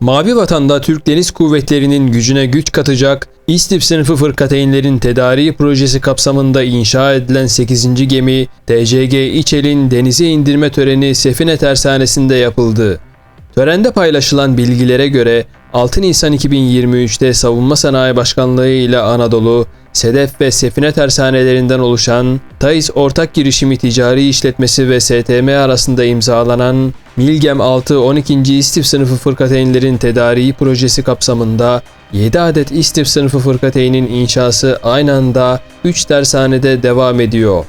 Mavi Vatan'da Türk Deniz Kuvvetleri'nin gücüne güç katacak İstip sınıfı fırkateynlerin tedariği projesi kapsamında inşa edilen 8. gemi TCG İçel'in denize indirme töreni Sefine Tersanesi'nde yapıldı. Törende paylaşılan bilgilere göre 6 Nisan 2023'te Savunma Sanayi Başkanlığı ile Anadolu, Sedef ve Sefine tersanelerinden oluşan TAİS Ortak Girişimi Ticari İşletmesi ve STM arasında imzalanan Milgem 6 12. İstif sınıfı fırkateynlerin tedariği projesi kapsamında 7 adet İstif sınıfı fırkateynin inşası aynı anda 3 tersanede devam ediyor.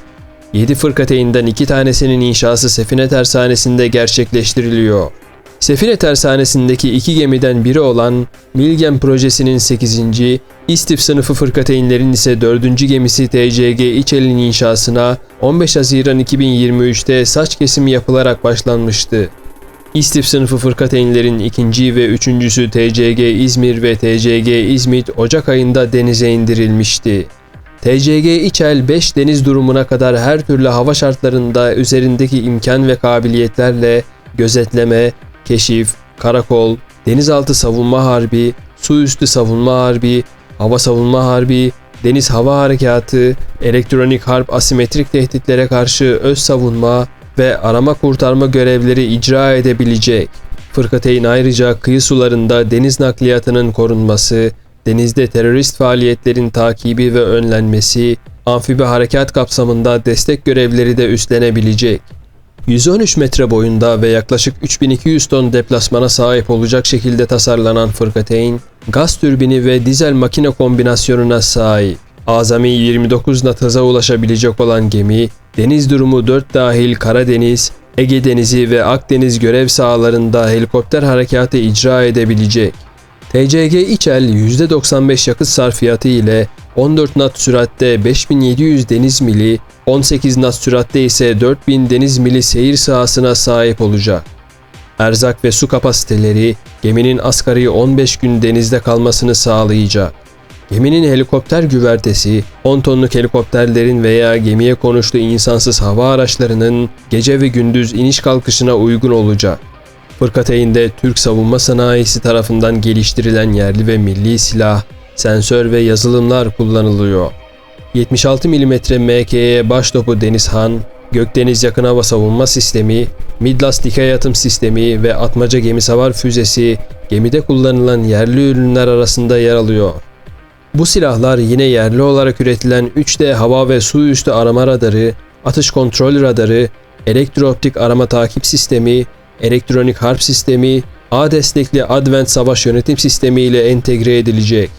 7 fırkateyinden 2 tanesinin inşası Sefine Tersanesi'nde gerçekleştiriliyor. Sefine Tersanesi'ndeki iki gemiden biri olan Milgem projesinin 8. İstif sınıfı fırkateynlerin ise 4. gemisi TCG İçel'in inşasına 15 Haziran 2023'te saç kesimi yapılarak başlanmıştı. İstif sınıfı fırkateynlerin ikinci ve üçüncüsü TCG İzmir ve TCG İzmit Ocak ayında denize indirilmişti. TCG İçel 5 deniz durumuna kadar her türlü hava şartlarında üzerindeki imkan ve kabiliyetlerle gözetleme, keşif, karakol, denizaltı savunma harbi, su üstü savunma harbi, hava savunma harbi, deniz hava harekatı, elektronik harp asimetrik tehditlere karşı öz savunma ve arama kurtarma görevleri icra edebilecek. Fırkateyn ayrıca kıyı sularında deniz nakliyatının korunması, denizde terörist faaliyetlerin takibi ve önlenmesi, amfibi harekat kapsamında destek görevleri de üstlenebilecek. 113 metre boyunda ve yaklaşık 3200 ton deplasmana sahip olacak şekilde tasarlanan fırkateyn, gaz türbini ve dizel makine kombinasyonuna sahip. Azami 29 knot hıza ulaşabilecek olan gemi, deniz durumu 4 dahil Karadeniz, Ege Denizi ve Akdeniz görev sahalarında helikopter harekatı icra edebilecek. TCG İçel %95 yakıt sarfiyatı ile 14 knot süratte 5700 deniz mili, 18 knot süratte ise 4000 deniz mili seyir sahasına sahip olacak. Erzak ve su kapasiteleri geminin asgari 15 gün denizde kalmasını sağlayacak. Geminin helikopter güvertesi 10 tonluk helikopterlerin veya gemiye konuşlu insansız hava araçlarının gece ve gündüz iniş kalkışına uygun olacak. Fırkateyn'de Türk savunma sanayisi tarafından geliştirilen yerli ve milli silah, sensör ve yazılımlar kullanılıyor. 76 mm MKE baştopu Denizhan, Gökdeniz yakın hava savunma sistemi, Midlas dikey atım sistemi ve atmaca gemi savar füzesi gemide kullanılan yerli ürünler arasında yer alıyor. Bu silahlar yine yerli olarak üretilen 3D hava ve su üstü arama radarı, atış kontrol radarı, elektrooptik arama takip sistemi, elektronik harp sistemi, A destekli Advent savaş yönetim sistemi ile entegre edilecek.